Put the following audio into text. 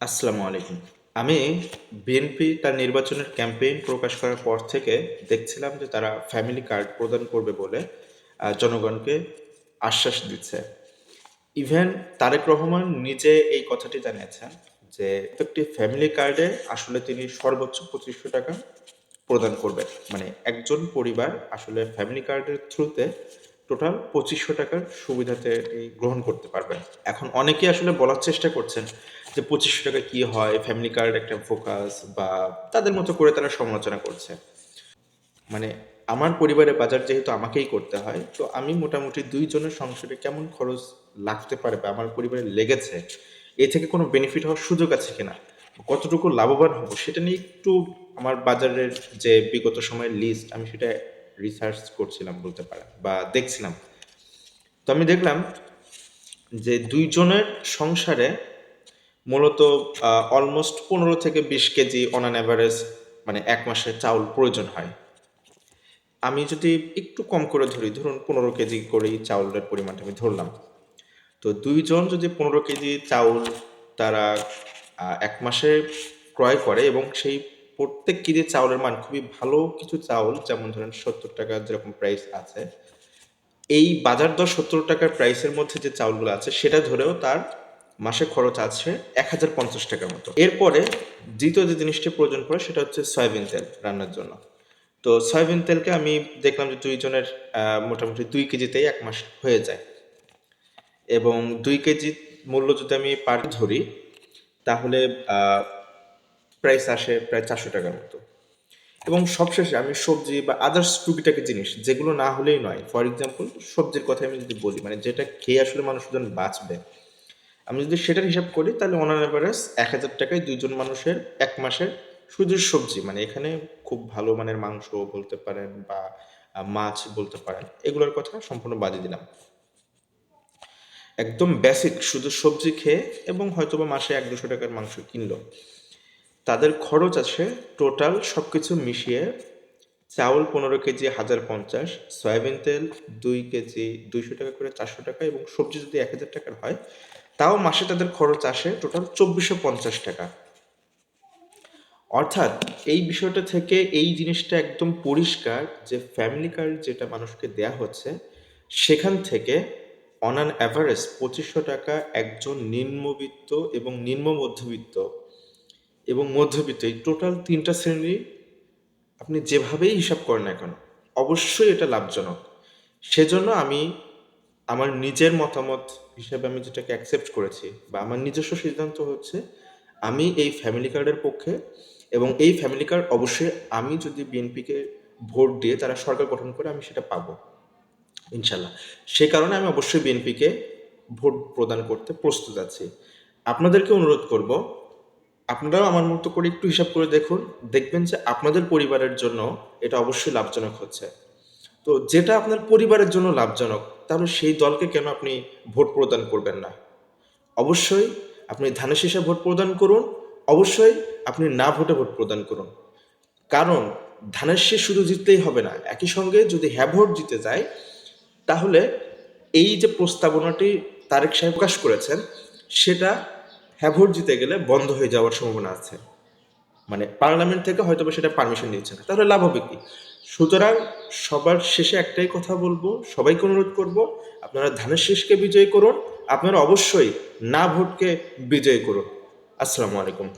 আসসালামু আলাইকুম। আমি বিএনপি তার নির্বাচনের ক্যাম্পেইন প্রকাশ করার পর থেকে দেখছিলাম যে তারা ফ্যামিলি কার্ড প্রদান করবে বলে জনগণকে আশ্বাস দিচ্ছে। ইভেন তারেক রহমান নিজে এই কথাটি জানিয়েছেন যে একটি ফ্যামিলি কার্ডে আসলে তিনি সর্বোচ্চ পঁচিশশো টাকা প্রদান করবেন। মানে একজন পরিবার আসলে ফ্যামিলি কার্ডের থ্রুতে টোটাল পঁচিশশো টাকার সুবিধাতে গ্রহণ করতে পারবেন। এখন অনেকেই আসলে বলার চেষ্টা করছেন যে পঁচিশশো টাকা কি হয় ফ্যামিলি কার্ড একটা ফোকাস বা তাদের মতো করে তারা সমালোচনা করছে। মানে আমার পরিবারের বাজার যেহেতু আমাকেই করতে হয়, তো আমি মোটামুটি দুইজনের সংসারে কেমন খরচ লাগতে পারে বা আমার পরিবারে লেগেছে, এ থেকে কোনো বেনিফিট হওয়ার সুযোগ আছে কিনা, কতটুকু লাভবান হব, সেটা নিয়ে একটু আমার বাজারের যে বিগত সময়ের লিস্ট আমি সেটা রিসার্চ করছিলাম বলতে পারেন বা দেখছিলাম। তো আমি দেখলাম যে দুইজনের সংসারে মূলত অলমোস্ট পনেরো থেকে বিশ কেজি অন অ্যান অ্যাভারেজ মানে এক মাসে চাউল প্রয়োজন হয়। আমি যদি একটু কম করে ধরি, ধরুন পনেরো কেজি করেই চাউলের পরিমাণটা আমি ধরলাম। তো দুইজন যদি পনেরো কেজি চাউল তারা এক মাসে ক্রয় করে এবং সেই প্রত্যেক কেজি চাউলের মান খুবই ভালো কিছু চাউল, যেমন ধরেন সত্তর টাকা যেরকম প্রাইস আছে। এই বাজার দর সত্তর টাকার প্রাইসের মধ্যে যে চাউলগুলো আছে, সেটা ধরেও তার মাসে খরচ আছে এক হাজার পঞ্চাশ টাকার মতো। এরপরে দ্বিতীয় যে জিনিসটি প্রয়োজন পড়ে, সেটা হচ্ছে সয়াবিন তেল রান্নার জন্য। তো সয়াবিন তেলকে আমি দেখলাম যে দুইজনের মোটামুটি দুই কেজিতেই এক মাস হয়ে যায়। এবং দুই কেজি মূল্য যদি আমি পার ধরি, তাহলে প্রাইস আসে প্রায় চারশো টাকার মতো। এবং সবশেষে আমি সবজি বা আদার্স টুকিটাকি জিনিস, যেগুলো না হলেই নয়। ফর এক্সাম্পল সবজির কথা আমি যদি বলি মানে যেটা খেয়ে আসলে মানুষজন বাঁচবে। আমি যদি সেটার হিসাব করি, তাহলে অন অ্যাভারেজ এক হাজার টাকায় দুইজন মানুষের এক মাসের শুধু সবজি মানে এখানে খুব ভালো মানের মাংস বলতে পারেন বা মাছ বলতে পারেন, এগুলোর কথা সম্পূর্ণ বাদে দিলাম। একদম বেসিক শুধু সবজি খেয়ে এবং হয়তোবা মাসে এক দুশো টাকার মাংস কিনলো। তাদের খরচ আছে টোটাল সব কিছু মিশিয়ে চাউল পনেরো কেজি হাজার পঞ্চাশ, সয়াবিন তেল দুই কেজি দুইশো টাকা করে চারশো টাকা এবং সবজি যদি এক হাজার টাকার হয়, তাও মাসে তাদের খরচ আসে টোটাল চব্বিশশো পঞ্চাশ টাকা। অর্থাৎ এই বিষয়টা থেকে এই জিনিসটা একদম পরিষ্কার যে ফ্যামিলি কার্ড যেটা মানুষকে দেয়া হচ্ছে, সেখান থেকে অন অ্যান অ্যাভারেজ পঁচিশশো টাকা একজন নিম্নবিত্ত এবং নিম্ন মধ্যবিত্ত এবং মধ্যবিত্ত, এই টোটাল তিনটা শ্রেণি আপনি যেভাবেই হিসাব করেন না কেন, অবশ্যই এটা লাভজনক। সেজন্য আমি আমার নিজের মতামত হিসাবে আমি যেটাকে অ্যাকসেপ্ট করেছি বা আমার নিজস্ব সিদ্ধান্ত হচ্ছে, আমি এই ফ্যামিলি কার্ডের পক্ষে এবং এই ফ্যামিলি কার্ড অবশ্যই আমি যদি বিএনপিকে ভোট দিয়ে তারা সরকার গঠন করে আমি সেটা পাবো, ইনশাল্লাহ। সে কারণে আমি অবশ্যই বিএনপিকে ভোট প্রদান করতে প্রস্তুত আছি। আপনাদেরকে অনুরোধ করব আপনারাও আমার মতো করে একটু হিসাব করে দেখুন। দেখবেন যে আপনাদের পরিবারের জন্য এটা অবশ্যই লাভজনক হচ্ছে। তো যেটা আপনার পরিবারের জন্য লাভজনক, তাহলে সেই দলকে কেন আপনি ভোট প্রদান করবেন না? অবশ্যই আপনি ধানের শীষে ভোট প্রদান করুন, অবশ্যই আপনি না ভোটে ভোট প্রদান করুন। কারণ ধানের শীষ শুধু জিতলেই হবে না, একই সঙ্গে যদি হ্যাঁ ভোট জিতে যায়, তাহলে এই যে প্রস্তাবনাটি তারেক সাহেব প্রকাশ করেছেন, সেটা হ্যাঁ ভোট জিতে গেলে বন্ধ হয়ে যাওয়ার সম্ভাবনা আছে। মানে পার্লামেন্ট থেকে হয়তো সেটা পারমিশন নিয়েছে না। তাহলে লাভ হবে কি? সুতরাং সবার শেষে একটাই কথা বলব, সবাইকে অনুরোধ করব, আপনারা ধানের শেষকে বিজয় করুন, আপনারা অবশ্যই না ভোটকে বিজয় করুন। আসসালামু আলাইকুম।